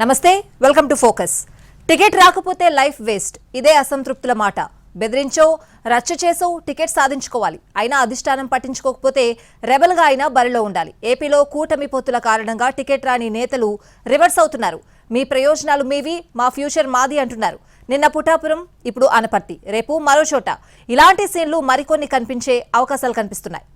నమస్తే welcome to focus. Ticket రాకపోతే life waste. ఇదే అసంతృప్తుల మాట. బెదిరించో రచ్చ చేసో టికెట్ సాధించుకోవాలి. అయినా అధిష్టానం పట్టించుకోకపోతే రెబల్గా అయినా బరిలో ఉండాలి. ఏపీలో కూటమి పొత్తుల కారణంగా టికెట్ రాని నేతలు రివర్స్ అవుతున్నారు. మీ ప్రయోజనాలు మీవి మా ఫ్యూచర్ మాది అంటున్నారు. నిన్న పుటాపురం ఇప్పుడు అనపర్తి. రేపు మరో చోట. ఇలాంటి సీన్లు మరికొన్ని కనిపించే అవకాశాలు కనిపిస్తున్నాయి.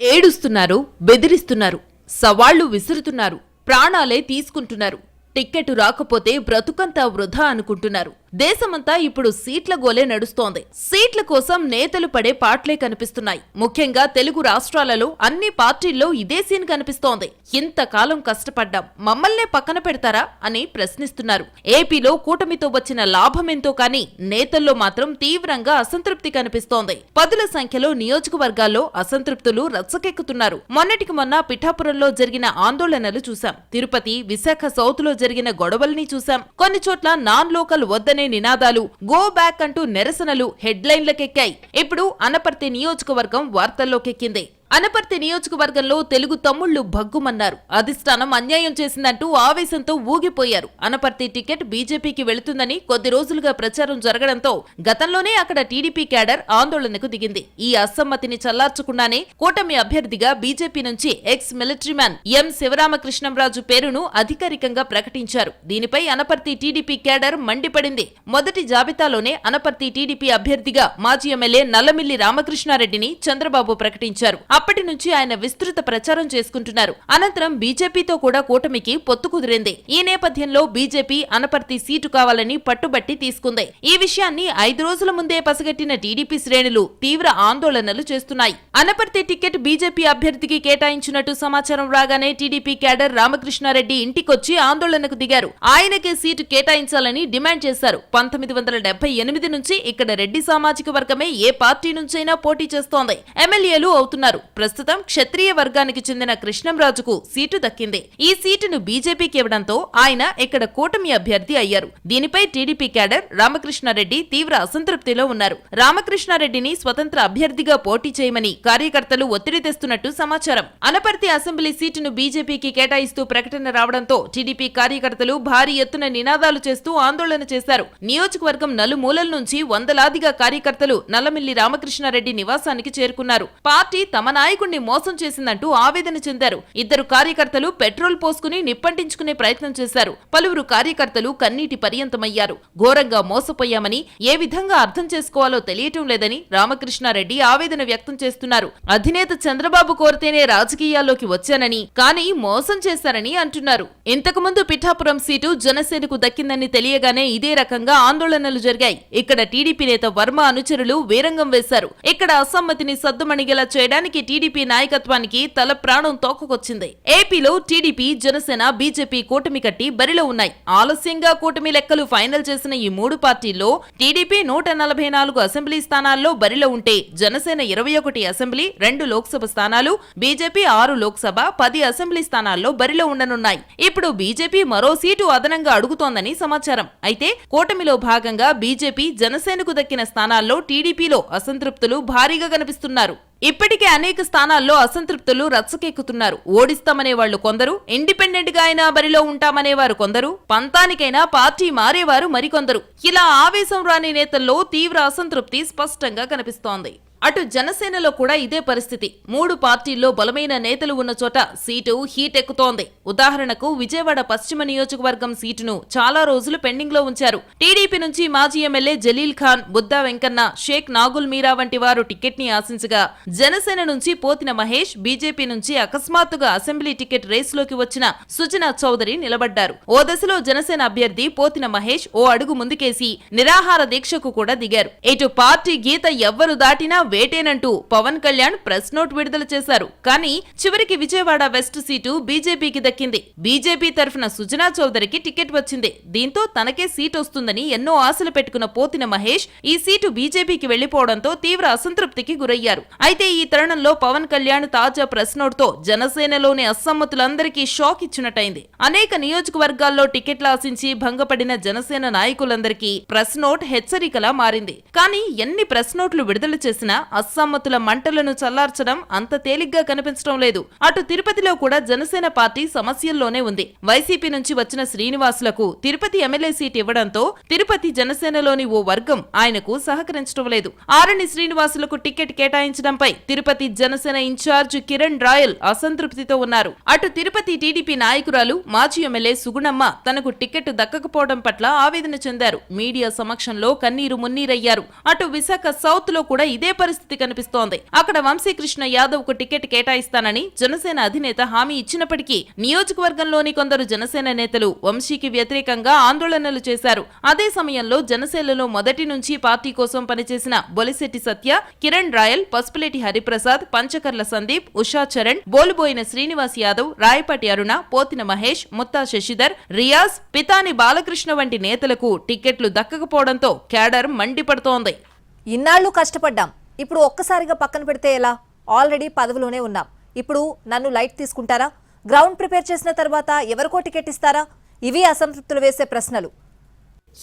ఏడుస్తున్నారు బెదిరిస్తున్నారు సవాళ్ళు విసురుతున్నారు ప్రాణాలే తీసుకుంటున్నారు. టిక్కెట్ రాకపోతే బ్రతుకంతా వృధా అనుకుంటున్నారు. దేశమంతా ఇప్పుడు సీట్ల గోలే నడుస్తోంది. సీట్ల కోసం నేతలు పడే పాటలే కనిపిస్తున్నాయి. ముఖ్యంగా తెలుగు రాష్ట్రాలలో అన్ని పార్టీల్లో ఇదే సీన్ కనిపిస్తోంది. ఇంతకాలం కష్టపడ్డాం. మమ్మల్నే పక్కన పెడతారా అని ప్రశ్నిస్తున్నారు. ఏపీలో కూటమితో వచ్చిన లాభమెంతో కానీ నేతల్లో మాత్రం తీవ్రంగా అసంతృప్తి కనిపిస్తోంది. పదుల సంఖ్యలో నియోజకవర్గాల్లో అసంతృప్తులు రచ్చకెక్కుతున్నారు. మొన్నటికి మొన్న పిఠాపురంలో జరిగిన ఆందోళనలు చూశాం. తిరుపతి విశాఖ సౌత్లో జరిగిన గొడవల్ని చూశాం. కొన్ని చోట్ల నాన్ లోకల్ వద్దనే నినాదాలు గో బ్యాక్ అంటూ నిరసనలు హెడ్లైన్లకెక్కాయి ఇప్పుడు అనపర్తి నియోజకవర్గం వార్తల్లోకెక్కింది. అనపర్తి నియోజకవర్గంలో తెలుగు తమ్ముళ్ళు భగ్గుమన్నారు. అధిష్టానం అన్యాయం చేసిందంటూ ఆవేశంతో ఊగిపోయారు. అనపర్తి టికెట్ బీజేపీకి వెళుతుందని కొద్ది రోజులుగా ప్రచారం జరగడంతో గతంలోనే అక్కడ టీడీపీ క్యాడర్ ఆందోళనకు దిగింది. ఈ అసమ్మతిని చల్లార్చకుండానే కూటమి అభ్యర్థిగా బీజేపీ నుంచి ex military man M Sivaramakrishnamraju పేరును అధికారికంగా ప్రకటించారు. దీనిపై అనపర్తి టీడీపీ క్యాడర్ మండిపడింది. మొదటి జాబితాలోనే అనపర్తి టీడీపీ అభ్యర్థిగా మాజీ ఎమ్మెల్యే నల్లమిల్లి రామకృష్ణారెడ్డిని చంద్రబాబు ప్రకటించారు. అప్పటి నుంచి ఆయన విస్తృత ప్రచారం చేసుకుంటున్నారు. అనంతరం బీజేపీతో కూడా కూటమికి పొత్తు కుదిరింది. ఈ నేపథ్యంలో బీజేపీ అనపర్తి సీటు కావాలని పట్టుబట్టి తీసుకుంది. ఈ విషయాన్ని ఐదు రోజుల ముందే పసిగట్టిన టీడీపీ శ్రేణులు తీవ్ర ఆందోళనలు చేస్తున్నాయి. అనపర్తి టికెట్ బీజేపీ అభ్యర్థికి కేటాయించినట్టు సమాచారం రాగానే టీడీపీ క్యాడర్ రామకృష్ణారెడ్డి ఇంటికొచ్చి ఆందోళనకు దిగారు. ఆయనకే సీటు కేటాయించాలని డిమాండ్ చేశారు. పంతొమ్మిది వందల డెబ్బై ఎనిమిది నుంచి ఇక్కడ రెడ్డి సామాజిక వర్గమే ఏ పార్టీ నుంచైనా పోటీ చేస్తోంది. ఎమ్మెల్యేలు అవుతున్నారు. ప్రస్తుతం క్షత్రియ వర్గానికి చెందిన కృష్ణంరాజుకు సీటు దక్కింది. ఈ సీటును బీజేపీకి ఇవ్వడంతో ఆయన ఇక్కడ కూటమి అభ్యర్థి అయ్యారు. దీనిపై టీడీపీ క్యాడర్ రామకృష్ణారెడ్డి తీవ్ర అసంతృప్తిలో ఉన్నారు. రామకృష్ణారెడ్డిని స్వతంత్ర అభ్యర్థిగా పోటీ చేయమని కార్యకర్తలు ఒత్తిడి తెస్తున్నట్టు సమాచారం. అనపర్తి అసెంబ్లీ సీటును బీజేపీకి కేటాయిస్తూ ప్రకటన రావడంతో టీడీపీ కార్యకర్తలు భారీ ఎత్తున నినాదాలు చేస్తూ ఆందోళన చేశారు. నియోజకవర్గం నలుమూలల నుంచి వందలాదిగా కార్యకర్తలు నల్లమిల్లి రామకృష్ణారెడ్డి నివాసానికి చేరుకున్నారు. పార్టీ తమ నాయకుణ్ణి మోసం చేసిందంటూ ఆవేదన చెందారు. ఇద్దరు కార్యకర్తలు పెట్రోల్ పోసుకుని నిప్పంటించుకునే ప్రయత్నం చేశారు. పలువురు కార్యకర్తలు కన్నీటి పర్యంతమయ్యారు. ఘోరంగా మోసపోయామని ఏ విధంగా అర్థం చేసుకోవాలో తెలియటం లేదని రామకృష్ణారెడ్డి ఆవేదన వ్యక్తం చేస్తున్నారు. అధినేత చంద్రబాబు కోరితేనే రాజకీయాల్లోకి వచ్చానని కానీ మోసం చేశారని అంటున్నారు. ఇంతకుముందు పిఠాపురం సీటు జనసేనకు దక్కిందని తెలియగానే ఇదే రకంగా ఆందోళనలు జరిగాయి. ఇక్కడ టీడీపీ నేత వర్మ అనుచరులు వీరంగం వేశారు. ఇక్కడ అసమ్మతిని సద్దుమణిగేలా చేయడానికి టీడీపీ నాయకత్వానికి తల ప్రాణం తోకకొచ్చింది. ఏపీలో టీడీపీ జనసేన బీజేపీ కూటమి కట్టి బరిలో ఉన్నాయి. ఆలస్యంగా కూటమి లెక్కలు ఫైనల్ చేసిన ఈ మూడు పార్టీల్లో టీడీపీ నూట నలభై నాలుగు అసెంబ్లీ స్థానాల్లో బరిలో ఉంటే జనసేన ఇరవై ఒకటి అసెంబ్లీ రెండు లోక్సభ స్థానాలు బీజేపీ ఆరు లోక్సభ పది అసెంబ్లీ స్థానాల్లో బరిలో ఉండనున్నాయి. ఇప్పుడు బీజేపీ మరో సీటు అదనంగా అడుగుతోందని సమాచారం. అయితే కూటమిలో భాగంగా బీజేపీ జనసేనకు దక్కిన స్థానాల్లో టీడీపీలో అసంతృప్తులు భారీగా కనిపిస్తున్నారు. ఇప్పటికే అనేక స్థానాల్లో అసంతృప్తులు రచ్చకెక్కుతున్నారు. ఓడిస్తామనే వాళ్ళు కొందరు ఇండిపెండెంట్గా అయినా బరిలో ఉంటామనేవారు కొందరు పంతానికైనా పార్టీ మారేవారు మరికొందరు. ఇలా ఆవేశం రాని నేతల్లో తీవ్ర అసంతృప్తి స్పష్టంగా కనిపిస్తోంది. అటు జనసేనలో కూడా ఇదే పరిస్థితి. మూడు పార్టీల్లో బలమైన నేతలు ఉన్న చోట సీటు హీట్ ఎక్కుతోంది. ఉదాహరణకు విజయవాడ పశ్చిమ నియోజకవర్గం సీటును చాలా రోజులు పెండింగ్లో ఉంచారు. టీడీపీ నుంచి మాజీ ఎమ్మెల్యే జలీల్ ఖాన్ బుద్దా వెంకన్న షేక్ నాగుల్ మీరా వంటి వారు టికెట్ని ఆశించగా జనసేన నుంచి పోతిన మహేష్ బీజేపీ నుంచి అకస్మాత్తుగా అసెంబ్లీ టికెట్ రేసులోకి వచ్చిన సుజనా చౌదరి నిలబడ్డారు. ఓ దశలో జనసేన అభ్యర్థి పోతిన మహేష్ ఓ అడుగు ముందుకేసి నిరాహార దీక్షకు కూడా దిగారు. ఇటు పార్టీ గీత ఎవ్వరు దాటినా వేటేనంటూ పవన్ కళ్యాణ్ ప్రెస్ నోట్ విడుదల చేశారు. కానీ చివరికి విజయవాడ వెస్ట్ సీటు బీజేపీకి దక్కింది. బీజేపీ తరఫున సుజనా చౌదరికి టికెట్ వచ్చింది. దీంతో తనకే సీట్ వస్తుందని ఎన్నో ఆశలు పెట్టుకున్న పోతిన మహేష్ ఈ సీటు బీజేపీకి వెళ్ళిపోవడంతో తీవ్ర అసంతృప్తికి గురయ్యారు. అయితే ఈ తరుణంలో పవన్ కళ్యాణ్ తాజా ప్రెస్ నోట్తో జనసేనలోని అసమ్మతులందరికీ షాక్ ఇచ్చినట్టయింది. అనేక నియోజకవర్గాల్లో టికెట్లు ఆశించి భంగపడిన జనసేన నాయకులందరికీ ప్రెస్ నోట్ హెచ్చరికలా మారింది. కానీ ఎన్ని ప్రెస్ నోట్లు విడుదల చేసినా అసమ్మతుల మంటలను చల్లార్చడం అంత తేలిగ్గా కనిపించడం లేదు. అటు తిరుపతిలో కూడా జనసేన పార్టీ సమస్యల్లోనే ఉంది. వైసీపీ నుంచి వచ్చిన శ్రీనివాసులకు తిరుపతి ఎమ్మెల్యే సీట్ ఇవ్వడంతో తిరుపతి జనసేనలోని ఓ వర్గం ఆయనకు సహకరించడం లేదు. ఆరణి శ్రీనివాసులకు టికెట్ కేటాయించడంపై తిరుపతి జనసేన ఇన్ఛార్జ్ కిరణ్ రాయల్ అసంతృప్తితో ఉన్నారు. అటు తిరుపతి టీడీపీ నాయకురాలు మాజీ ఎమ్మెల్యే సుగుణమ్మ తనకు టికెట్ దక్కకపోవడం పట్ల ఆవేదన చెందారు. మీడియా సమక్షంలో కన్నీరు మున్నీరయ్యారు. అటు విశాఖ సౌత్లో కూడా ఇదే పరిస్థితి కనిపిస్తోంది. అక్కడ వంశీకృష్ణ యాదవ్కు టికెట్ కేటాయిస్తానని జనసేన అధినేత హామీ ఇచ్చినప్పటికీ నియోజకవర్గంలోని కొందరు జనసేన నేతలు వంశీకి వ్యతిరేకంగా ఆందోళనలు చేశారు. అదే సమయంలో జనసేనలో మొదటి నుంచి పార్టీ కోసం పనిచేసిన బొలిశెట్టి సత్య కిరణ్ రాయల్ పసుపులేటి హరిప్రసాద్ పంచకర్ల సందీప్ ఉషా చరణ్ బోలుబోయిన శ్రీనివాస్ యాదవ్ రాయపాటి అరుణ పోతిన మహేష్ ముత్తా శశిధర్ రియాజ్ పితాని బాలకృష్ణ వంటి నేతలకు టికెట్లు దక్కకపోవడంతో క్యాడర్ మండిపడుతోంది. ఇన్నాళ్ళు కష్టపడ్డాం. ఇప్పుడు ఒక్కసారిగా పక్కన పెడితే ఎలా? ఆల్రెడీ పదవిలోనే ఉన్నాం. ఇప్పుడు నన్ను లైట్ తీసుకుంటారా? గ్రౌండ్ ప్రిపేర్ చేసిన తర్వాత ఎవరికో టికెట్ ఇస్తారా? ఇవి అసంతృప్తులు వేసే ప్రశ్నలు.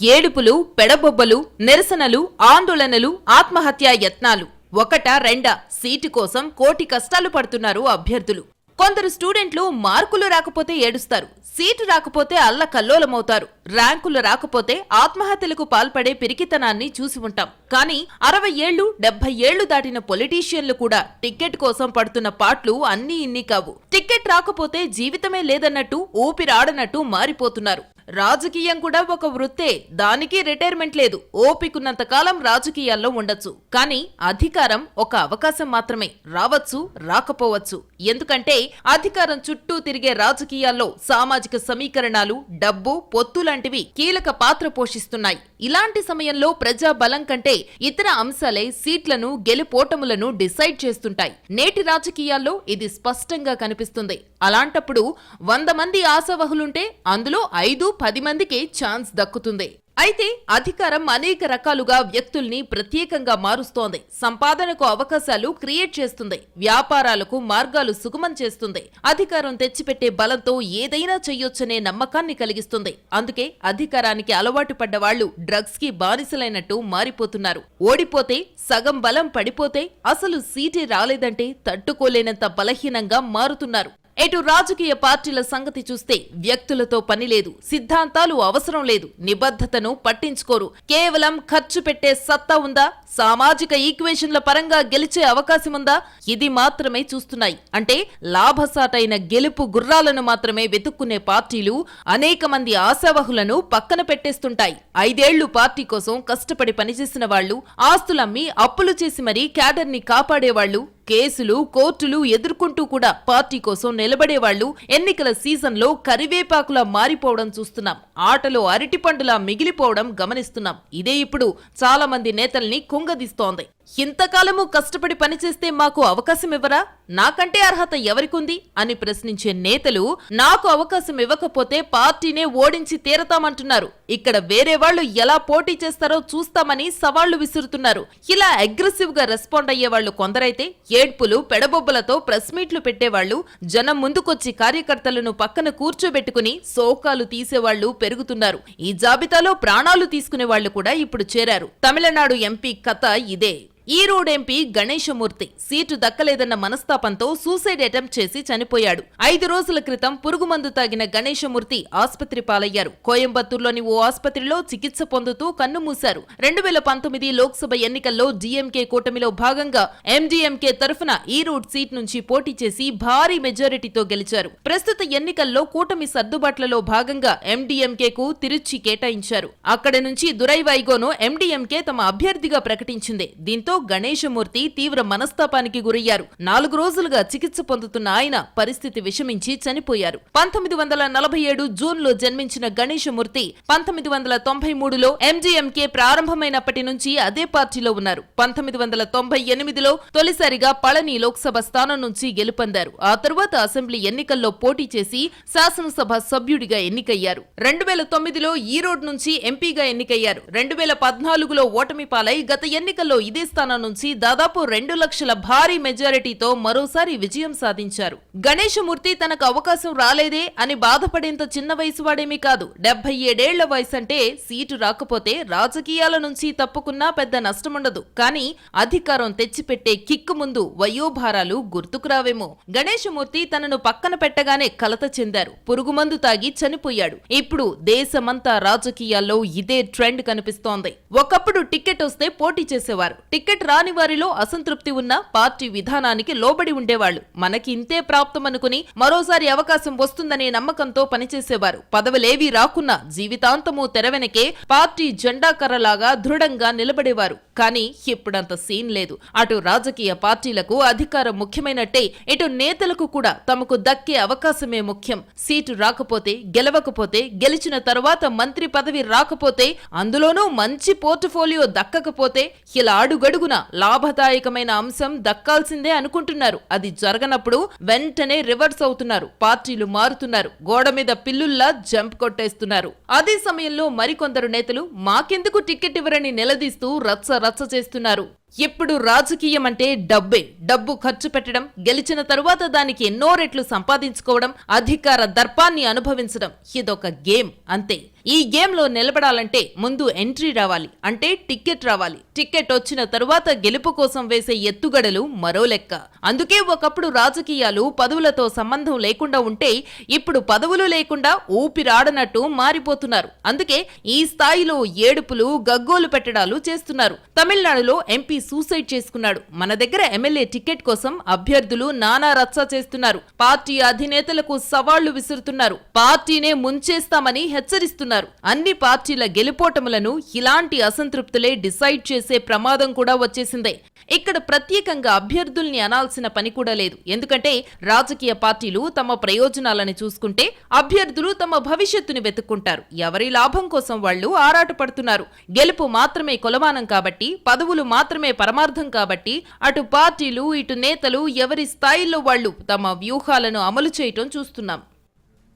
ఏడుపులు పెడబొబ్బలు నిరసనలు ఆందోళనలు ఆత్మహత్యా యత్నాలు. ఒకట రెండా సీటు కోసం కోటి కష్టాలు పడుతున్నారు అభ్యర్థులు. కొందరు స్టూడెంట్లు మార్కులు రాకపోతే ఏడుస్తారు. సీటు రాకపోతే అల్ల కల్లోలమవుతారు ర్యాంకులు రాకపోతే ఆత్మహత్యలకు పాల్పడే పిరికితనాన్ని చూసి ఉంటాం. కానీ అరవై ఏళ్ళు డెబ్బై ఏళ్ళు దాటిన పొలిటీషియన్లు కూడా టికెట్ కోసం పడుతున్న పాట్లు అన్నీ ఇన్ని కావు టికెట్ రాకపోతే జీవితమే లేదన్నట్టు ఊపిరాడనట్టు మారిపోతున్నారు. రాజకీయం కూడా ఒక వృత్తే దానికి రిటైర్మెంట్ లేదు. ఓపికున్నంత కాలం రాజకీయాల్లో ఉండొచ్చు. కానీ అధికారం ఒక అవకాశం మాత్రమే. రావచ్చు రాకపోవచ్చు. ఎందుకంటే అధికారం చుట్టూ తిరిగే రాజకీయాల్లో సామాజిక సమీకరణాలు డబ్బు పొత్తు లాంటివి కీలక పాత్ర పోషిస్తున్నాయి. ఇలాంటి సమయంలో ప్రజా బలం కంటే ఇతర అంశాలే సీట్లను గెలుపోటములను డిసైడ్ చేస్తుంటాయి. నేటి రాజకీయాల్లో ఇది స్పష్టంగా కనిపిస్తుంది. అలాంటప్పుడు వంద మంది ఆశావహులుంటే అందులో ఐదు పది మందికి ఛాన్స్ దక్కుతుంది. అయితే అధికారం అనేక రకాలుగా వ్యక్తుల్ని ప్రత్యేకంగా మారుస్తోంది. సంపాదనకు అవకాశాలు క్రియేట్ చేస్తుంది. వ్యాపారాలకు మార్గాలు సుగమం చేస్తుంది. అధికారం తెచ్చిపెట్టే బలంతో ఏదైనా చెయ్యొచ్చనే నమ్మకాన్ని కలిగిస్తుంది. అందుకే అధికారానికి అలవాటు పడ్డ వాళ్ళు డ్రగ్స్కి బానిసలైనట్టు మారిపోతున్నారు. ఓడిపోతే సగం బలం పడిపోతే అసలు సీటే రాలేదంటే తట్టుకోలేనంత బలహీనంగా మారుతున్నారు. ఎటు రాజకీయ పార్టీల సంగతి చూస్తే వ్యక్తులతో పని లేదు సిద్ధాంతాలు అవసరం లేదు నిబద్ధతను పట్టించుకోరు. కేవలం ఖర్చు పెట్టే సత్తా ఉందా సామాజిక ఈక్వేషన్ల పరంగా గెలిచే అవకాశం ఉందా ఇది మాత్రమే చూస్తున్నాయి. అంటే లాభసాటైన గెలుపు గుర్రాలను మాత్రమే వెతుక్కునే పార్టీలు అనేక మంది ఆశావహులను పక్కన పెట్టేస్తుంటాయి. ఐదేళ్ళు పార్టీ కోసం కష్టపడి పనిచేసిన వాళ్ళు ఆస్తులమ్మి అప్పులు చేసి మరీ క్యాడర్ని కాపాడేవాళ్ళు కేసులు కోర్టులు ఎదుర్కొంటూ కూడా పార్టీ కోసం నిలబడేవాళ్ళు ఎన్నికల సీజన్లో కరివేపాకులా మారిపోవడం చూస్తున్నాం. ఆటలో అరటిపండులా మిగిలిపోవడం గమనిస్తున్నాం. ఇదే ఇప్పుడు చాలా మంది నేతల్ని కుంగదీస్తోంది. ఇంతకాలము కష్టపడి పనిచేస్తే మాకు అవకాశం ఇవ్వరా? నాకంటే అర్హత ఎవరికుంది? అని ప్రశ్నించే నేతలు నాకు అవకాశం ఇవ్వకపోతే పార్టీనే ఓడించి తీరతామంటున్నారు. ఇక్కడ వేరే వాళ్ళు ఎలా పోటీ చేస్తారో చూస్తామని సవాళ్ళు విసురుతున్నారు. ఇలా అగ్రెసివ్గా రెస్పాండ్ అయ్యే వాళ్ళు కొందరైతే ఏడ్పులు పెడబొబ్బలతో ప్రెస్ మీట్లు పెట్టేవాళ్ళు జనం ముందుకొచ్చి కార్యకర్తలను పక్కన కూర్చోబెట్టుకుని సోకాలు తీసేవాళ్ళు పెరుగుతున్నారు. ఈ జాబితాలో ప్రాణాలు తీసుకునే వాళ్ళు కూడా ఇప్పుడు చేరారు. తమిళనాడు ఎంపీ కథ ఇదే. Erode MP Ganeshamurthi. Seat దక్కలేదన్న మనస్తాపంతో సూసైడ్ అటెంప్ట్ చేసి చనిపోయాడు. ఐదు రోజుల క్రితం పురుగుమందు తాగిన గణేశమూర్తి ఆసుపత్రి పాలయ్యారు. కోయంబత్తూర్లోని ఓ ఆసుపత్రిలో చికిత్స పొందుతూ కన్నుమూశారు రెండు వేల పంతొమ్మిది లోక్సభ ఎన్నికల్లో డిఎంకే కూటమిలో భాగంగా ఎండీఎంకే తరఫున ఈ రోడ్ సీట్ నుంచి పోటీ చేసి భారీ మెజారిటీతో గెలిచారు. ప్రస్తుత ఎన్నికల్లో కూటమి సర్దుబాట్లలో భాగంగా ఎండీఎంకే కు తిరుచి కేటాయించారు. అక్కడి నుంచి దురై వైగోను ఎండీఎంకే తమ అభ్యర్థిగా ప్రకటించింది. దీంతో గణేశమూర్తి తీవ్ర మనస్తాపానికి గురయ్యారు. నాలుగు రోజులుగా చికిత్స పొందుతున్న ఆయన పరిస్థితి విషమించి చనిపోయారు. పంతొమ్మిది వందల నలభై ఏడు జూన్లో జన్మించిన గణేశమూర్తి పంతొమ్మిది వందల తొంభై మూడులో ఎంజీఎంకే ప్రారంభమైనప్పటి నుంచి అదే పార్టీలో ఉన్నారు. పంతొమ్మిది వందల తొంభై ఎనిమిదిలో తొలిసారిగా పళని లోక్సభ స్థానం నుంచి గెలుపొందారు. ఆ తరువాత అసెంబ్లీ ఎన్నికల్లో పోటీ చేసి శాసనసభ సభ్యుడిగా ఎన్నికయ్యారు. రెండు వేల తొమ్మిదిలో ఈరోడ్ నుంచి ఎంపీగా ఎన్నికయ్యారు. రెండు వేల పద్నాలుగులో ఓటమి పాలై గత ఎన్నికల్లో ఇదే స్థానం తెలంగాణ నుంచి దాదాపు రెండు లక్షల భారీ మెజారిటీతో మరోసారి విజయం సాధించారు. గణేశమూర్తి తనకు అవకాశం రాలేదే అని బాధపడేంత చిన్న వయసు వాడేమీ కాదు. డెబ్బై ఏడేళ్ళ వయసు అంటే సీటు రాకపోతే రాజకీయాల నుంచి తప్పుకున్నా పెద్ద నష్టముండదు. కానీ అధికారం తెచ్చిపెట్టే కిక్కు ముందు వయోభారాలు గుర్తుకు రావేమో. గణేశమూర్తి తనను పక్కన పెట్టగానే కలత చెందారు. పురుగుమందు తాగి చనిపోయాడు. ఇప్పుడు దేశమంతా రాజకీయాల్లో ఇదే ట్రెండ్ కనిపిస్తోంది. ఒకప్పుడు టికెట్ వస్తే పోటీ చేసేవారు. టికెట్ రాని వారిలో అసంతృప్తి ఉన్న పార్టీ విధానానికి లోబడి ఉండేవాళ్ళు మనకి ఇంతే ప్రాప్తం అనుకుని మరోసారి అవకాశం వస్తుందనే నమ్మకంతో పనిచేసేవారు. పదవులేవీ రాకున్నా జీవితాంతము తెరవెనకే పార్టీ జెండా కర్రలాగా దృఢంగా నిలబడేవారు. కానీ ఇప్పుడంత సీన్ లేదు. అటు రాజకీయ పార్టీలకు అధికారం ముఖ్యమైనట్టే ఇటు నేతలకు కూడా తమకు దక్కే అవకాశమే ముఖ్యం. సీటు రాకపోతే గెలవకపోతే గెలిచిన తర్వాత మంత్రి పదవి రాకపోతే అందులోనూ మంచి పోర్టుఫోలియో దక్కకపోతే ఇలా అడుగున లాభదాయకమైన అంశం దక్కాల్సిందే అనుకుంటున్నారు. అది జరగనప్పుడు వెంటనే రివర్స్ అవుతున్నారు. పార్టీలు మారుతున్నారు. గోడ మీద పిల్లుల్లా జంప్ కొట్టేస్తున్నారు. అదే సమయంలో మరికొందరు నేతలు మాకెందుకు టికెట్ ఇవ్వరని నిలదీస్తూ రచ్చ రచ్చ చేస్తున్నారు. ఇప్పుడు రాజకీయం అంటే డబ్బే. డబ్బు ఖర్చు పెట్టడం గెలిచిన తరువాత దానికి ఎన్నో రెట్లు సంపాదించుకోవడం అధికార దర్పాన్ని అనుభవించడం ఇదొక గేమ్ అంతే. ఈ గేమ్లో నిలబడాలంటే ముందు ఎంట్రీ రావాలి. అంటే టికెట్ రావాలి. టిక్కెట్ వచ్చిన తరువాత గెలుపు కోసం వేసే ఎత్తుగడలు మరో లెక్క. అందుకే ఒకప్పుడు రాజకీయాలు పదవులతో సంబంధం లేకుండా ఉంటే ఇప్పుడు పదవులు లేకుండా ఊపిరాడనట్టు మారిపోతున్నారు. అందుకే ఈ స్థాయిలో ఏడుపులు గగ్గోలు పెట్టడాలు చేస్తున్నారు. తమిళనాడులో ఎంపీ సూసైడ్ చేసుకున్నాడు. మన దగ్గర ఎమ్మెల్యే టికెట్ కోసం అభ్యర్థులు నానా రచ్చ చేస్తున్నారు. పార్టీ అధినేతలకు సవాళ్ళు విసురుతున్నారు. పార్టీనే ముంచేస్తామని హెచ్చరిస్తున్నారు. అన్ని పార్టీల గెలుపోటములను ఇలాంటి అసంతృప్తులే డిసైడ్ చేసే ప్రమాదం కూడా వచ్చేసిందే. ఇక్కడ ప్రత్యేకంగా అభ్యర్థుల్ని అనాల్సిన పని కూడా లేదు. ఎందుకంటే రాజకీయ పార్టీలు తమ ప్రయోజనాలని చూసుకుంటే అభ్యర్థులు తమ భవిష్యత్తుని వెతుక్కుంటారు. ఎవరి లాభం కోసం వాళ్ళు ఆరాటపడుతున్నారు. గెలుపు మాత్రమే కొలమానం కాబట్టి పదవులు మాత్రమే పరమార్థం కాబట్టి అటు పార్టీలు ఇటు నేతలు ఎవరి స్థాయిల్లో వాళ్ళు తమ వ్యూహాలను అమలు చేయటం చూస్తున్నాం.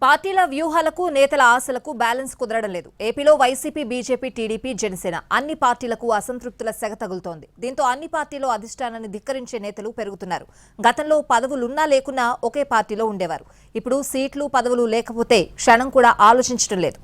పార్టీల వ్యూహాలకు నేతల ఆశలకు బ్యాలెన్స్ కుదరడం లేదు. ఏపీలో వైసీపీ బీజేపీ టీడీపీ జనసేన అన్ని పార్టీలకు అసంతృప్తుల సెగ తగులుతోంది. దీంతో అన్ని పార్టీలో అధిష్టానాన్ని ధిక్కరించే నేతలు పెరుగుతున్నారు. గతంలో పదవులున్నా లేకున్నా ఒకే పార్టీలో ఉండేవారు. ఇప్పుడు సీట్లు పదవులు లేకపోతే క్షణం కూడా ఆలోచించడం లేదు.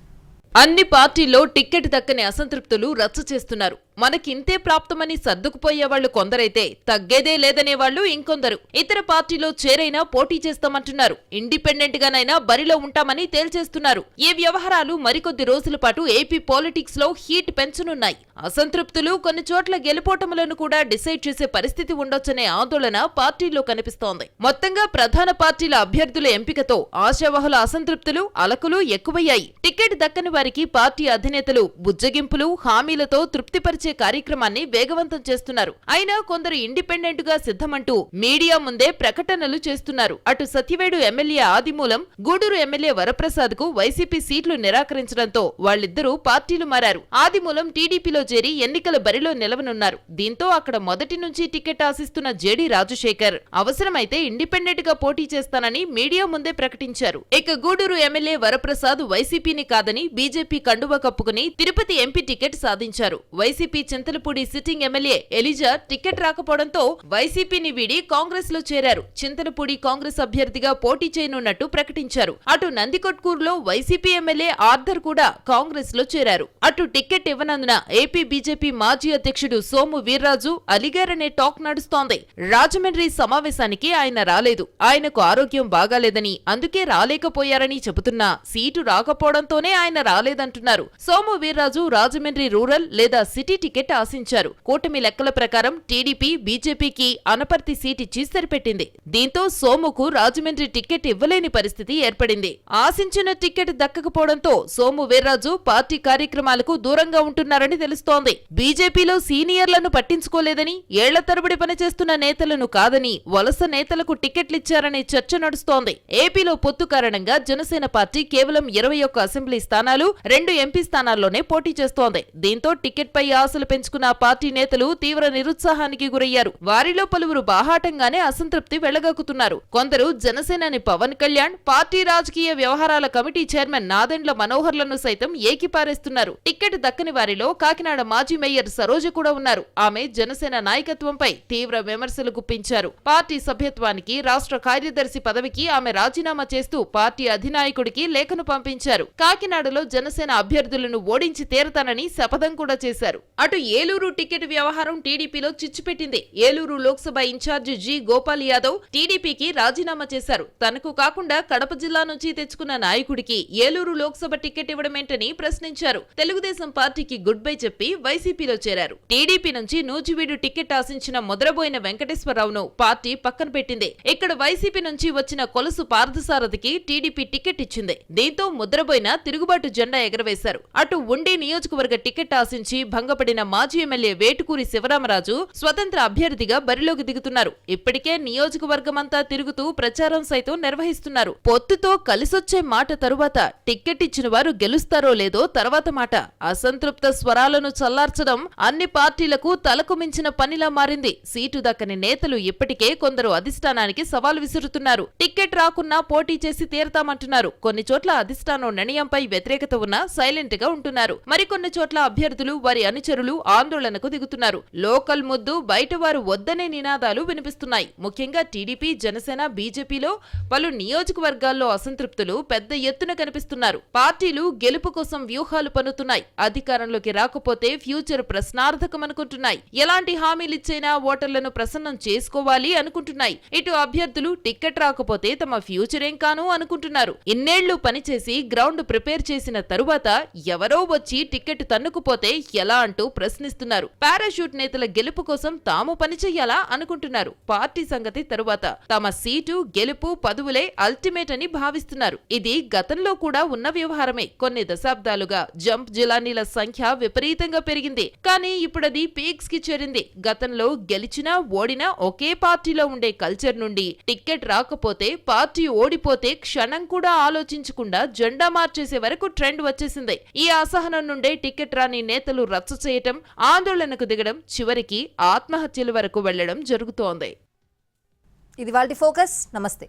అన్ని పార్టీల్లో టిక్కెట్ దక్కని అసంతృప్తులు రచ్చ చేస్తున్నారు. మనకింతే ప్రాప్తమని సర్దుకుపోయే వాళ్ళు కొందరైతే తగ్గేదే లేదనే వాళ్ళు ఇంకొందరు. ఇతర పార్టీలో చేరైనా పోటీ చేస్తామంటున్నారు. ఇండిపెండెంట్ గానైనా బరిలో ఉంటామని తేల్చేస్తున్నారు. ఈ వ్యవహారాలు మరికొద్ది రోజుల పాటు ఏపీ పాలిటిక్స్లో హీట్ పెంచనున్నాయి. అసంతృప్తులు కొన్ని చోట్ల గెలుపోటములను కూడా డిసైడ్ చేసే పరిస్థితి ఉండొచ్చనే ఆందోళన పార్టీల్లో కనిపిస్తోంది. మొత్తంగా ప్రధాన పార్టీల అభ్యర్థుల ఎంపికతో ఆశావహుల అసంతృప్తులు అలకులు ఎక్కువయ్యాయి. టికెట్ దక్కని వారికి పార్టీ అధినేతలు బుజ్జగింపులు హామీలతో తృప్తిపరిచే కార్యక్రమాన్ని వేగవంతం చేస్తున్నారు. అయినా కొందరు ఇండిపెండెంట్గా సిద్ధమంటూ మీడియా ముందే ప్రకటనలు చేస్తున్నారు. అటు సత్యవేడు ఎమ్మెల్యే ఆదిమూలం గూడూరు ఎమ్మెల్యే వరప్రసాద్కు వైసీపీ సీట్లు నిరాకరించడంతో వాళ్ళిద్దరూ పార్టీలు మారారు. ఆదిమూలం టీడీపీలో చేరి ఎన్నికల బరిలో నిలవనున్నారు. దీంతో అక్కడ మొదటి నుంచి టికెట్ ఆశిస్తున్న జేడి రాజశేఖర్ అవసరమైతే ఇండిపెండెంట్గా పోటీ చేస్తానని మీడియా ముందే ప్రకటించారు. ఇక గూడూరు ఎమ్మెల్యే వరప్రసాద్ వైసీపీని కాదని బీజేపీ కండువా కప్పుకుని తిరుపతి ఎంపీ టికెట్ సాధించారు. YCP YCP Chintalapudi sitting MLA Eliza ticket రాకపోవడంతో వైసీపీని వీడి కాంగ్రెస్లో చేరారు. చింతలపూడి కాంగ్రెస్ అభ్యర్థిగా పోటీ చేయనున్నట్టు ప్రకటించారు. అటు నందికొట్కూరులో వైసీపీ ఎమ్మెల్యే ఆర్థర్ కూడా కాంగ్రెస్లో చేరారు. అటు టికెట్ ఇవ్వనందున ఏపీ బీజేపీ మాజీ అధ్యక్షుడు సోము వీర్రాజు అలిగారనే టాక్ నడుస్తోంది. రాజమండ్రి సమావేశానికి ఆయన రాలేదు. ఆయనకు ఆరోగ్యం బాగాలేదని అందుకే రాలేకపోయారని చెబుతున్నా సీటు రాకపోవడంతోనే ఆయన రాలేదంటున్నారు. సోము వీర్రాజు రాజమండ్రి రూరల్ లేదా సిటీ టికెట్ ఆశించారు. కూటమి లెక్కల ప్రకారం టీడీపీ బీజేపీకి అనపర్తి సీట్ ఇచ్చి సరిపెట్టింది. దీంతో సోముకు రాజమండ్రి టికెట్ ఇవ్వలేని పరిస్థితి ఏర్పడింది. ఆశించిన టికెట్ దక్కకపోవడంతో సోము వీర్రాజు పార్టీ కార్యక్రమాలకు దూరంగా ఉంటున్నారని తెలుస్తోంది. బీజేపీలో సీనియర్లను పట్టించుకోలేదని ఏళ్ళ తరబడి పనిచేస్తున్న నేతలను కాదని వలస నేతలకు టికెట్లిచ్చారనే చర్చ నడుస్తోంది. ఏపీలో పొత్తు కారణంగా జనసేన పార్టీ కేవలం ఇరవై ఒక్క అసెంబ్లీ స్థానాలు రెండు ఎంపీ స్థానాల్లోనే పోటీ చేస్తోంది. దీంతో టికెట్ పై ఆశ ఆశలు పెంచుకున్న పార్టీ నేతలు తీవ్ర నిరుత్సాహానికి గురయ్యారు. వారిలో పలువురు బాహాటంగానే అసంతృప్తి వెళ్ళగక్కుతున్నారు కొందరు జనసేనని పవన్ కళ్యాణ్ పార్టీ రాజకీయ వ్యవహారాల కమిటీ చైర్మన్ నాదెండ్ల మనోహర్లను సైతం ఏకిపారేస్తున్నారు. టిక్కెట్ దక్కని వారిలో కాకినాడ మాజీ మేయర్ సరోజ కూడా ఉన్నారు. ఆమె జనసేన నాయకత్వంపై తీవ్ర విమర్శలు గుప్పించారు. పార్టీ సభ్యత్వానికి రాష్ట్ర కార్యదర్శి పదవికి ఆమె రాజీనామా చేస్తూ పార్టీ అధినాయకుడికి లేఖను పంపించారు. కాకినాడలో జనసేన అభ్యర్థులను ఓడించి తీరతానని శపథం కూడా చేశారు. అటు ఏలూరు టికెట్ వ్యవహారం టీడీపీలో చిచ్చుపెట్టింది. ఏలూరు లోక్సభ ఇన్ఛార్జి జి గోపాల్ యాదవ్ టీడీపీకి రాజీనామా చేశారు. తనకు కాకుండా కడప జిల్లా నుంచి తెచ్చుకున్న నాయకుడికి ఏలూరు లోక్సభ టికెట్ ఇవ్వడమేంటని ప్రశ్నించారు. తెలుగుదేశం పార్టీకి గుడ్ బై చెప్పి వైసీపీలో చేరారు. టీడీపీ నుంచి నూజివీడు టికెట్ ఆశించిన ముద్రబోయిన వెంకటేశ్వరరావును పార్టీ పక్కన పెట్టింది. ఇక్కడ వైసీపీ నుంచి వచ్చిన కొలుసు పార్థసారథికి టీడీపీ టికెట్ ఇచ్చింది. దీంతో ముద్రబోయిన తిరుగుబాటు జెండా ఎగరవేశారు. అటు ఉండి నియోజకవర్గ టికెట్ ఆశించి భంగపడి భంగపడిన మాజీ ఎమ్మెల్యే వేటుకూరి శివరామరాజు స్వతంత్ర అభ్యర్థిగా బరిలోకి దిగుతున్నారు. ఇప్పటికే నియోజకవర్గమంతా తిరుగుతూ ప్రచారం సైతం నిర్వహిస్తున్నారు. పొత్తుతో కలిసొచ్చే మాట తరువాత టిక్కెట్ ఇచ్చిన వారు గెలుస్తారో లేదో తర్వాత మాట. అసంతృప్త స్వరాలను చల్లార్చడం అన్ని పార్టీలకు తలకు మించిన పనిలా మారింది. సీటు దక్కని నేతలు ఇప్పటికే కొందరు అధిష్టానానికి సవాల్ విసురుతున్నారు. టిక్కెట్ రాకున్నా పోటీ చేసి తీరతామంటున్నారు. కొన్ని చోట్ల అధిష్టానం నిర్ణయంపై వ్యతిరేకత ఉన్నా సైలెంట్గా ఉంటున్నారు. మరికొన్ని చోట్ల అభ్యర్థులు వారి అనుచరులు ఆందోళనకు దిగుతున్నారు. లోకల్ ముద్దు బయట వారు వద్దనే నినాదాలు వినిపిస్తున్నాయి. ముఖ్యంగా టీడీపీ జనసేన బీజేపీలో పలు నియోజకవర్గాల్లో అసంతృప్తులు పెద్ద ఎత్తున కనిపిస్తున్నారు. పార్టీలు గెలుపు కోసం వ్యూహాలు పన్నుతున్నాయి. అధికారంలోకి రాకపోతే ఫ్యూచర్ ప్రశ్నార్థకమనుకుంటున్నాయి ఎలాంటి హామీలిచ్చైనా ఓటర్లను ప్రసన్నం చేసుకోవాలి అనుకుంటున్నాయి. ఇటు అభ్యర్థులు టిక్కెట్ రాకపోతే తమ ఫ్యూచర్ ఏం కాను అనుకుంటున్నారు. ఇన్నేళ్ళు పనిచేసి గ్రౌండ్ ప్రిపేర్ చేసిన తరువాత ఎవరో వచ్చి టిక్కెట్ తన్నుకుపోతే ఎలా అంటూ ప్రశ్నిస్తున్నారు. పారాషూట్ నేతల గెలుపు కోసం తాము పనిచేయాలా అనుకుంటున్నారు. పార్టీ సంగతి తరువాత తమ సీటు గెలుపు పదువులే అల్టిమేట్ అని భావిస్తున్నారు. ఇది గతంలో కూడా ఉన్న వ్యవహారమే. కొన్ని దశాబ్దాలుగా జంప్ జిలానీల సంఖ్య విపరీతంగా పెరిగింది. కానీ ఇప్పుడది పీక్స్కి చేరింది. గతంలో గెలిచినా ఓడినా ఒకే పార్టీలో ఉండే కల్చర్ నుండి టిక్కెట్ రాకపోతే పార్టీ ఓడిపోతే క్షణం కూడా ఆలోచించకుండా జెండా మార్చేసే వరకు ట్రెండ్ వచ్చేసింది. ఈ అసహనం నుండే టికెట్ రాని నేతలు రచ్చ చేయటం ఆందోళనకు దిగడం చివరికి ఆత్మహత్యల వరకు వెళ్ళడం జరుగుతోంది. ఇది వాళ్ళ ఫోకస్. నమస్తే.